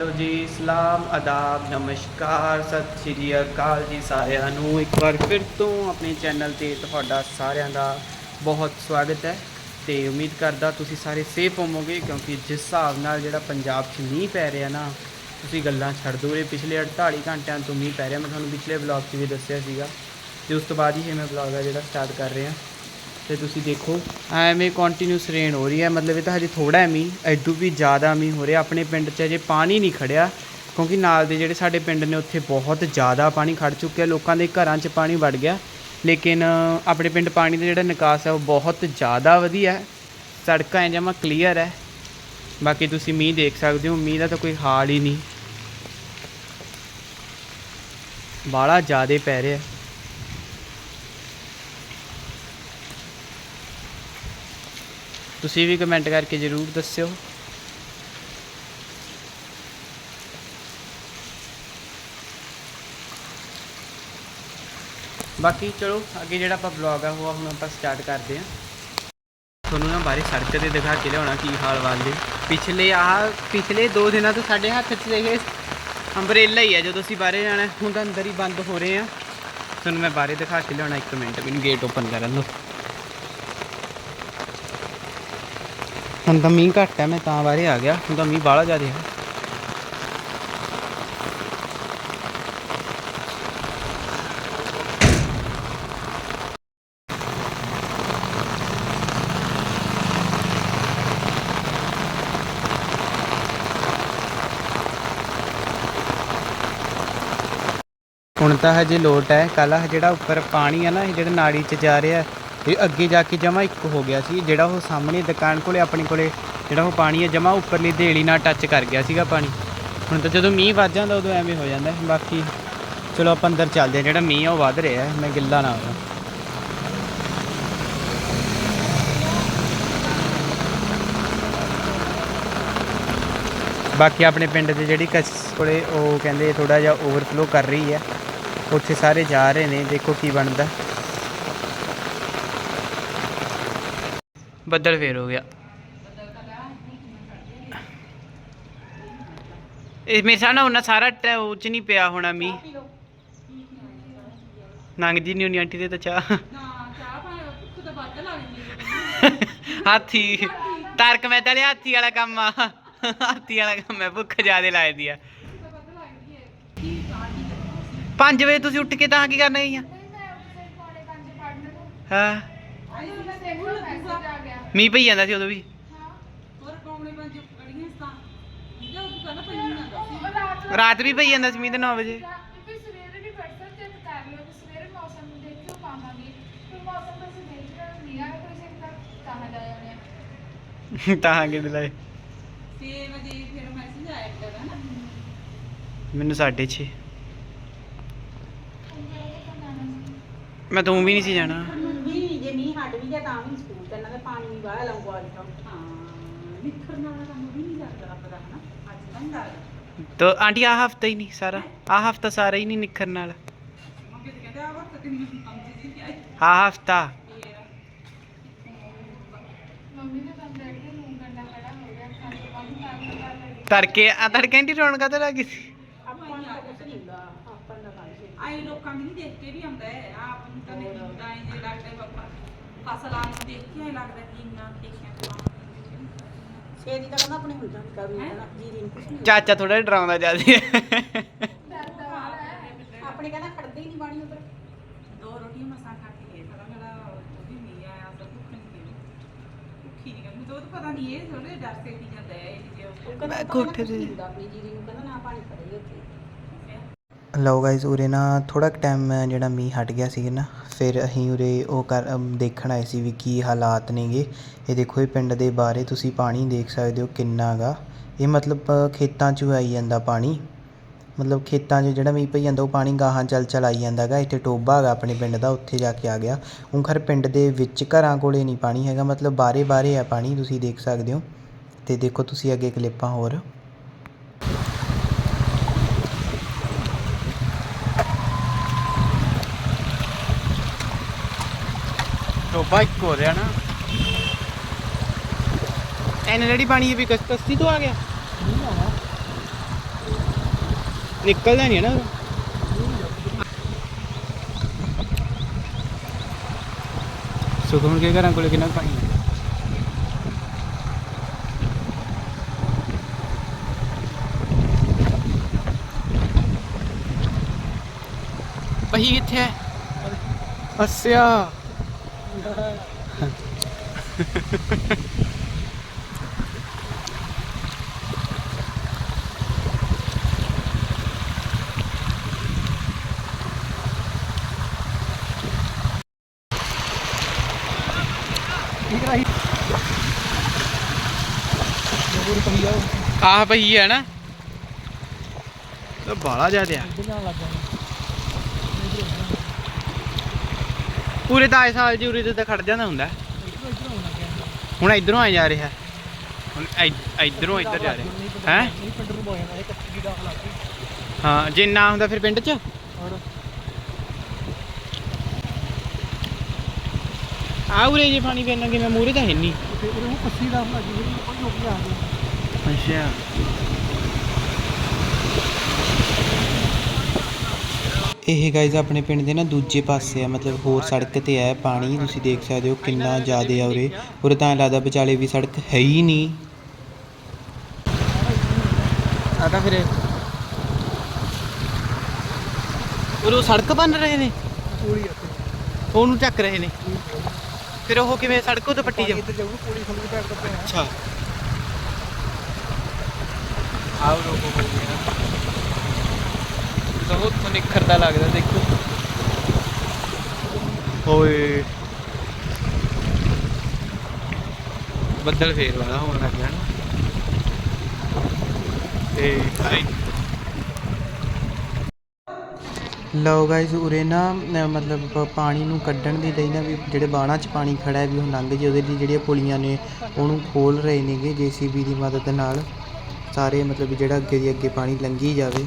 Hello ਜੀ, ਸਲਾਮ ਆਦਾਬ ਨਮਸਕਾਰ, ਸਤਿ ਸ਼੍ਰੀ ਅਕਾਲ ਜੀ ਸਾਰਿਆਂ ਨੂੰ। ਇੱਕ ਵਾਰ ਫਿਰ ਤੋਂ ਆਪਣੇ ਚੈਨਲ ਤੇ ਤੁਹਾਡਾ ਸਾਰਿਆਂ ਦਾ ਬਹੁਤ ਸਵਾਗਤ ਹੈ ਤੇ ਉਮੀਦ ਕਰਦਾ ਤੁਸੀਂ ਸਾਰੇ ਸੇਫ ਹੋਵੋਗੇ, ਕਿਉਂਕਿ ਜਿਸ ਹਿਸਾਬ ਨਾਲ ਜਿਹੜਾ ਪੰਜਾਬ 'ਚ ਮੀਂਹ ਪੈ ਰਿਹਾ ਨਾ, ਤੁਸੀਂ ਗੱਲਾਂ ਛੱਡ ਦਿਓ ਇਹ ਪਿਛਲੇ 48 ਘੰਟਿਆਂ ਤੋਂ ਮੀਂਹ ਪੈ ਰਿਹਾ। ਮੈਂ ਤੁਹਾਨੂੰ ਪਿਛਲੇ ਵਲੌਗ 'ਚ ਵੀ ਦੱਸਿਆ ਸੀਗਾ ਤੇ ਉਸ ਤੋਂ ਬਾਅਦ ਹੀ ਇਹ ਮੈਂ ਵਲੌਗ ਹੈ ਜਿਹੜਾ ਸਟਾਰਟ ਕਰ ਰਿਹਾ। ਤੇ ਤੁਸੀਂ ਦੇਖੋ, ਐਵੇਂ ਕੰਟੀਨਿਊਸ ਰੇਨ ਹੋ ਰਹੀ ਹੈ। ਮਤਲਬ ਇਹ ਤਾਂ ਹਜੇ ਥੋੜਾ ਹੈ ਮੀਂਹ ਐਡੂ ਵੀ ਜ਼ਿਆਦਾ ਮੀਂਹ ਹੋ ਰਿਹਾ। ਆਪਣੇ ਪਿੰਡ 'ਚ ਹਜੇ ਪਾਣੀ ਨਹੀਂ ਖੜਿਆ, ਕਿਉਂਕਿ ਨਾਲ ਦੇ ਜਿਹੜੇ ਸਾਡੇ ਪਿੰਡ ਨੇ, ਉੱਥੇ ਬਹੁਤ ਜ਼ਿਆਦਾ ਪਾਣੀ ਖੜ ਚੁੱਕਿਆ। ਲੋਕਾਂ ਦੇ ਘਰਾਂ 'ਚ ਪਾਣੀ ਵੜ ਗਿਆ। ਲੇਕਿਨ ਆਪਣੇ ਪਿੰਡ ਪਾਣੀ ਦਾ ਜਿਹੜਾ ਨਿਕਾਸ ਹੈ, ਉਹ ਬਹੁਤ ਜ਼ਿਆਦਾ ਵਧੀਆ ਹੈ। ਸੜਕਾਂ ਐ ਜਮਾ ਕਲੀਅਰ ਹੈ। ਬਾਕੀ ਤੁਸੀਂ ਮੀਂਹ ਦੇਖ ਸਕਦੇ ਹੋ, ਮੀਂਹ ਦਾ ਤਾਂ ਕੋਈ ਹਾਲ ਹੀ ਨਹੀਂ। ਬਾਲਾ ਜ਼ਿਆਦਾ ਪੈ ਰਿਹਾ। ਤੁਸੀਂ ਵੀ ਕਮੈਂਟ ਕਰਕੇ ਜ਼ਰੂਰ ਦੱਸਿਓ। ਬਾਕੀ ਚਲੋ, ਅੱਗੇ ਜਿਹੜਾ ਆਪਾਂ ਬਲੌਗ ਆ, ਉਹ ਹੁਣ ਆਪਾਂ ਸਟਾਰਟ ਕਰਦੇ ਹਾਂ। ਤੁਹਾਨੂੰ ਨਾ ਬਾਰੇ ਸੜਕ ਤੇ ਦਿਖਾ ਕੇ ਲਿਆਉਣਾ ਕੀ ਹਾਲ ਵਾਲੇ ਪਿਛਲੇ ਆਹ, ਪਿਛਲੇ 2 ਦਿਨਾਂ ਤੋਂ ਸਾਡੇ ਹੱਥ 'ਚ ਇਹ ਅੰਬਰੇਲਾ ਹੀ ਹੈ ਜਦੋਂ ਅਸੀਂ ਬਾਹਰੇ ਜਾਣਾ, ਹੁਣ ਤਾਂ ਅੰਦਰ ਹੀ ਬੰਦ ਹੋ ਰਹੇ ਆ ਤੁਹਾਨੂੰ ਮੈਂ ਬਾਹਰੇ ਦਿਖਾ ਕੇ ਲਿਆਉਣਾ, ਇੱਕ ਮਿੰਟ, ਮੈਨੂੰ ਗੇਟ ਓਪਨ ਕਰਨ ਦਿਓ। ਹੁਣ ਤਾਂ ਮੀਂਹ ਘੱਟ ਹੈ ਮੈਂ ਤਾਂ ਬਾਰੇ ਆ ਗਿਆ, ਹੁਣ ਤਾਂ ਮੀਂਹ ਬਾਹਲਾ ਜ਼ਿਆਦਾ ਹੈ ਹੁਣ ਤਾਂ ਹਜੇ ਲੋਟ ਹੈ ਕੱਲ ਜਿਹੜਾ ਉੱਪਰ ਪਾਣੀ ਹੈ ਨਾ, ਇਹ ਜਿਹੜਾ ਨਾੜੀ 'ਚ ਜਾ ਰਿਹਾ ਇਹ ਅੱਗੇ ਜਾ ਕੇ ਜਮਾ ਇੱਕ ਹੋ ਗਿਆ ਸੀ ਜਿਹੜਾ ਉਹ ਸਾਹਮਣੇ ਦੁਕਾਨ ਕੋਲੇ ਆਪਣੇ ਕੋਲੇ ਜਿਹੜਾ ਉਹ ਪਾਣੀ ਹੈ ਜਮਾ ਉੱਪਰਲੀ ਦੇਲੀ ਨਾਲ ਟੱਚ ਕਰ ਗਿਆ ਸੀਗਾ ਪਾਣੀ। ਹੁਣ ਤਾਂ ਜਦੋਂ ਮੀਂਹ ਵੱਜ ਜਾਂਦਾ ਉਦੋਂ ਐਵੇਂ ਹੋ ਜਾਂਦਾ ਬਾਕੀ ਚਲੋ ਆਪਾਂ ਅੰਦਰ ਚੱਲਦੇ ਹਾਂ ਜਿਹੜਾ ਮੀਂਹ ਆ ਉਹ ਵੱਧ ਰਿਹਾ ਹੈ, ਮੈਂ ਗਿੱਲਾ ਨਾ ਹੋਵਾਂ। ਬਾਕੀ ਆਪਣੇ ਪਿੰਡ ਦੇ ਜਿਹੜੀ ਕਸ ਕੋਲੇ ਉਹ ਕਹਿੰਦੇ ਥੋੜਾ ਜਿਹਾ ਓਵਰਫਲੋ ਕਰ ਰਹੀ ਹੈ। ਉੱਥੇ ਸਾਰੇ ਜਾ ਰਹੇ ਨੇ ਦੇਖੋ ਕੀ ਬਣਦਾ। ਬੱਦਲ ਫੇਰ ਹੋ ਗਿਆ। ਇਹ ਮੇਰੇ ਸਾਹ ਨਾ ਉਹਨਾਂ ਸਾਰਾ ਟੈ- ਉਹ ਚ ਨਹੀਂ ਪਿਆ ਹੋਣਾ ਮੀਂਹ। ਨੰਗਦੀ ਨਹੀਂ ਹੋਣੀ ਆਂਟੀ ਦੇ ਤਾਂ ਚਾਹ। ਹਾਥੀ ਤਾਰਕ ਮਹਿਤਾ ਵਾਲੇ ਹਾਥੀ ਵਾਲਾ ਕੰਮ ਆ। ਹਾਥੀ ਵਾਲਾ ਕੰਮ ਹੈ ਭੁੱਖ ਜ਼ਿਆਦੇ ਲੱਗਦੀ ਆ। 5 ਵਜੇ ਤੁਸੀਂ ਉੱਠ ਕੇ ਤਾਂ ਕੀ ਕਰਨਾ ਗਈਆਂ ਹਾਂ। ਮੀਂਹ ਪਈ ਜਾਂਦਾ ਸੀ ਉਦੋਂ ਵੀ। ਰਾਤ ਵੀ ਪਈ ਜਾਂਦਾ ਸੀ ਮੀਂਹ ਤੇ 9 ਵਜੇ। ਤਾਂ ਕਿ ਦਿਲਾਏ ਮੈਨੂੰ 6:30 ਮੈਂ ਤੂੰ ਵੀ ਨਹੀਂ ਸੀ ਜਾਣਾ ਵੀ ਜੇ ਮੀਂਹ ਹਟ ਵੀ ਗਿਆ ਤਾਂ ਵੀ ਸਕੂਲ ਤੇ ਇਹਨਾਂ ਦੇ ਪਾਣੀ ਵੀ ਬਾਹਲਾ ਲਾਉਂਗਾ ਅੱਜ ਤਾਂ ਹਾਂ ਨਿੱਖਰ ਨਾਲ ਕੰਮ ਵੀ ਨਹੀਂ ਜਾਂਦਾ ਰੱਬ ਦਾ ਹਨਾ? ਅੱਜ ਤਾਂ ਨਹੀਂ ਲੱਗਦਾ। ਤੋ ਆਂਟੀ ਆ ਹਫਤਾ ਹੀ ਨਹੀਂ ਸਾਰਾ। ਆ ਹਫਤਾ ਸਾਰਾ ਹੀ ਨਹੀਂ ਨਿਖਰਨ ਨਾਲ। ਮੰਗੇ ਤੇ ਕਹਿੰਦੇ ਆ ਵਕਤ ਤੇ ਮੈਨੂੰ ਸਮਝ ਜੀ ਨਹੀਂ ਆਈ ਆ ਹਫਤਾ ਤੜਕੇ ਆ ਤੜਕੇ ਆਂਟੀ ਰੌਣਕਾਂ ਤੇ ਲੱਗੀ ਸੀ? ਆਪਾਂ ਨੂੰ ਤਾਂ ਕੁਛ ਨਹੀਂ ਹੁੰਦਾ। ਆਪਾਂ ਦਾ ਆਈ ਲੋਕਾਂ ਦੀ ਨਹੀਂ ਦੇਖ ਕੇ ਵੀ ਆਉਂਦਾ ਹੈ। ਆਪ ਨੂੰ ਤਾਂ ਨਹੀਂ ਹੁੰਦਾ ਇਹ ਲੱਗਦਾ ਬਾਬਾ। ਫਸਲਾਂ ਦੇਖ ਕੇ ਹੀ ਲੱਗਦਾ ਕਿ ਇੰਨਾ ਦੇਖਿਆ ਛੇਦੀ ਤਾਂ ਕਹਿੰਦਾ ਆਪਣੇ ਹੁੰਦਾ ਨਹੀਂ ਕਰੂ ਨਾ ਜੀਰੀ ਨੂੰ ਕੁਛ ਨਹੀਂ ਚਾਚਾ ਥੋੜਾ ਡਰਾਉਂਦਾ ਜ਼ਿਆਦਾ। ਆਪਣੇ ਕਹਿੰਦਾ ਖੜਦੇ ਹੀ ਨਹੀਂ ਬਾਣੀ ਉਧਰ। ਦੋ ਰੋਟੀਆਂ ਮਸਾਂ ਖਾ ਕੇ ਗਏ ਪਤਾ ਮੇਰਾ ਉਹ ਵੀ ਨਹੀਂ ਆਇਆ ਸਭ ਭੁੱਖ ਨਹੀਂ ਗਈ ਭੁੱਖੀ ਨਹੀਂ ਗਈ ਤਾਂ ਪਤਾ ਨਹੀਂ ਇਹ ਥੋੜੇ ਡਰ ਸੇ ਕੀ ਜਾਂਦਾ ਹੈ ਇਹ ਜੇ ਉਹ ਮੈਂ ਕੋਠੇ ਤੇ- ਆਪਣੀ ਜੀਰੀ ਨੂੰ ਕਹਿੰਦਾ ਨਾ ਪਾਣੀ ਖੜੇ ਉੱਥੇ। ਲਓ ਗਾਇਜ਼ ਉਰੇ ਨਾ ਥੋੜ੍ਹਾ ਕੁ ਟਾਈਮ ਜਿਹੜਾ ਮੀਂਹ ਹਟ ਗਿਆ ਸੀਗਾ ਨਾ, ਫਿਰ ਅਸੀਂ ਉਰੇ ਉਹ ਕਰ ਦੇਖਣ ਆਏ ਸੀ ਵੀ ਕੀ ਹਾਲਾਤ ਨੇਗੇ। ਇਹ ਦੇਖੋ, ਇਹ ਪਿੰਡ ਦੇ ਬਾਹਰ ਤੁਸੀਂ ਪਾਣੀ ਦੇਖ ਸਕਦੇ ਹੋ ਕਿੰਨਾ ਗਾ। ਇਹ ਮਤਲਬ ਖੇਤਾਂ 'ਚੋਂ ਆਈ ਜਾਂਦਾ ਪਾਣੀ। ਮਤਲਬ ਖੇਤਾਂ 'ਚ ਜਿਹੜਾ ਮੀਂਹ ਪਈ ਜਾਂਦਾ, ਉਹ ਪਾਣੀ ਗਾਹਾਂ ਚੱਲ ਚੱਲ ਆਈ ਜਾਂਦਾ ਗਾ। ਇੱਥੇ ਟੋਬਾ ਹੈਗਾ ਆਪਣੇ ਪਿੰਡ ਦਾ, ਉੱਥੇ ਜਾ ਕੇ ਆ ਗਿਆ। ਹੁਣ ਖਰ ਪਿੰਡ ਦੇ ਵਿੱਚ ਘਰਾਂ ਕੋਲੇ ਨਹੀਂ ਪਾਣੀ ਹੈਗਾ, ਮਤਲਬ ਬਾਰੇ ਬਾਰੇ ਆ ਪਾਣੀ, ਤੁਸੀਂ ਦੇਖ ਸਕਦੇ ਹੋ। ਅਤੇ ਦੇਖੋ ਤੁਸੀਂ ਅੱਗੇ ਕਲਿੱਪਾਂ ਹੋਰ। ਟੋਬਾ ਇੱਕ ਹੋ ਰਿਹਾ ਨਾ। ਐਨ ਜਿਹੜੀ ਪਾਣੀ ਵੀ ਕਸ ਕਸਤੀ ਤੋਂ ਆ ਗਿਆ। ਨਿਕਲਦਾ ਨਹੀਂ ਹੈ ਨਾ। ਸੁਖਮਨ ਕੇ ਘਰਾਂ ਕੋਲੇ ਕਿੰਨਾ ਕੁ ਪਾਣੀ ਹੈ? ਪਹੀ ਕਿੱਥੇ ਹੈ? ਅੱਸਿਆ ਆਹ ਪਈ ਹੈ ਨਾ। ਤਾਂ ਬਾਲਾ ਜ਼ਿਆਦਾ ਆ। ਪੂਰੇ ਤਾਂ ਇਸ ਸਾਲ ਜੀ ਉਰੇ ਤੇ ਤਾਂ ਖੜ ਜਾਂਦਾ ਹੁੰਦਾ। ਹੁਣ ਇਧਰੋਂ ਆ ਜਾ ਰਿਹਾ। ਹੁਣ ਇਧਰੋਂ ਇੱਧਰ ਜਾ ਰਿਹਾ। ਹੈ? ਹਾਂ ਜੇ ਨਾ ਹੁੰਦਾ ਫਿਰ ਪਿੰਡ 'ਚ? ਆ ਉਰੇ ਜੇ ਪਾਣੀ ਪੈਣਾ ਕਿਵੇਂ ਮੂਰੇ ਤਾਂ ਹੈ ਨਹੀਂ ਅੱਛਾ। ਇਹ ਗਾਇਜ਼ ਆਪਣੇ ਪਿੰਡ ਦੇ ਨਾ ਦੂਜੇ ਪਾਸੇ ਆ ਮਤਲਬ ਹੋਰ ਸੜਕ ਤੇ ਹੈ ਪਾਣੀ ਤੁਸੀਂ ਦੇਖ ਸਕਦੇ ਹੋ ਕਿੰਨਾ ਜ਼ਿਆਦਾ ਆ ਉਰੇ। ਉਰੇ ਤਾਂ ਲੱਗਦਾ ਵਿਚਾਲੇ ਵੀ ਸੜਕ ਹੈ ਹੀ ਨਹੀਂ। ਆ ਤਾਂ ਫਿਰ ਉਹ ਸੜਕ ਬਣ ਰਹੇ ਨੇ? ਉਹਨੂੰ ਚੱਕ ਰਹੇ ਨੇ? ਫਿਰ ਉਹ ਕਿਵੇਂ ਸੜਕੋਂ ਤੋਂ ਪੱਟੀ ਜਾਊ? ਅੱਛਾ। ਆਓ ਰੋਕੋ ਬਹੁਤ ਨਿਖਰਦਾ ਲੱਗਦਾ ਦੇਖੋ। ਓਏ। ਬੱਦਲ ਫੇਰ ਵਾਲਾ ਹੋਣ ਲੱਗ ਗਿਆ ਤੇ ਆਈ ਲਓ ਗਾਇਜ਼ ਉਰੇ ਨਾ ਅਹ ਮਤਲਬ ਪਾਣੀ ਨੂੰ ਕੱਢਣ ਦੇ ਲਈ ਨਾ ਵੀ ਜਿਹੜੇ ਬਾਣਾ 'ਚ ਪਾਣੀ ਖੜਾ ਹੈ ਵੀ ਉਹ ਲੰਘ ਜੇ ਉਹਦੇ ਲਈ ਜਿਹੜੀਆਂ ਪੁਲੀਆਂ ਨੇ ਉਹਨੂੰ ਖੋਲ ਰਹੇ ਨੇਗੇ ਜੀਸੀਬੀ ਦੀ ਮਦਦ ਨਾਲ। ਸਾਰੇ ਮਤਲਬ ਵੀ ਜਿਹੜਾ ਅੱਗੇ ਦੀ ਅੱਗੇ ਪਾਣੀ ਲੰਘੀ ਜਾਵੇ।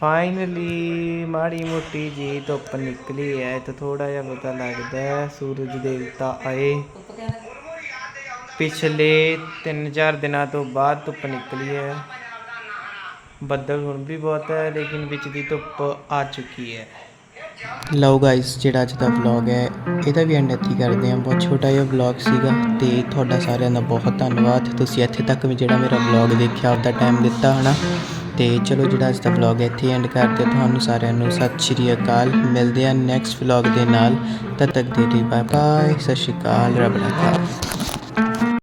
ਫਾਈਨਲੀ ਮਾੜੀ ਮੋਟੀ ਜੀ ਧੁੱਪ ਨਿਕਲੀ ਹੈ, ਤਾਂ ਥੋੜਾ ਜਿਹਾ ਪਤਾ ਲੱਗਦਾ ਹੈ, ਸੂਰਜ ਦੇਵਤਾ ਆਏ। ਪਿਛਲੇ 3-4 ਦਿਨਾਂ ਤੋਂ ਬਾਅਦ ਧੁੱਪ ਨਿਕਲੀ ਹੈ। ਬੱਦਲ ਹੁਣ ਵੀ ਬਹੁਤ ਹੈ, ਲੇਕਿਨ ਵਿੱਚ ਦੀ ਧੁੱਪ ਆ ਚੁੱਕੀ ਹੈ। ਲਓ ਗਾਇਸ ਜਿਹੜਾ ਅੱਜ ਦਾ ਵਲੌਗ ਹੈ, ਇਹਦਾ ਵੀ ਐਂਡ ਇੱਥੇ ਕਰਦੇ ਹਾਂ। ਬਹੁਤ ਛੋਟਾ ਜਿਹਾ ਵਲੌਗ ਸੀਗਾ, ਤੇ ਤੁਹਾਡਾ ਸਾਰਿਆਂ ਦਾ ਬਹੁਤ ਧੰਨਵਾਦ। ਤੁਸੀਂ ਇੱਥੇ ਤੱਕ ਵੀ ਜਿਹੜਾ ਮੇਰਾ ਵਲੌਗ ਦੇਖਿਆ, ਆਪਦਾ ਟਾਈਮ ਦਿੱਤਾ, ਹਨਾ? ਤੇ ਚਲੋ ਜਿਹੜਾ ਅੱਜ ਦਾ ਵਲੌਗ ਇੱਥੇ ਐਂਡ ਕਰਦੇ ਤੁਹਾਨੂੰ ਸਾਰਿਆਂ ਨੂੰ ਸਤਿ ਸ਼੍ਰੀ ਅਕਾਲ। ਮਿਲਦੇ ਆ ਨੈਕਸਟ ਵਲੌਗ ਦੇ ਨਾਲ। ਤਦ ਤੱਕ ਦੇ ਲਈ ਬਾਏ ਬਾਏ ਸਤਿ ਸ਼੍ਰੀ ਅਕਾਲ। ਰੱਬ ਰਾਖਾ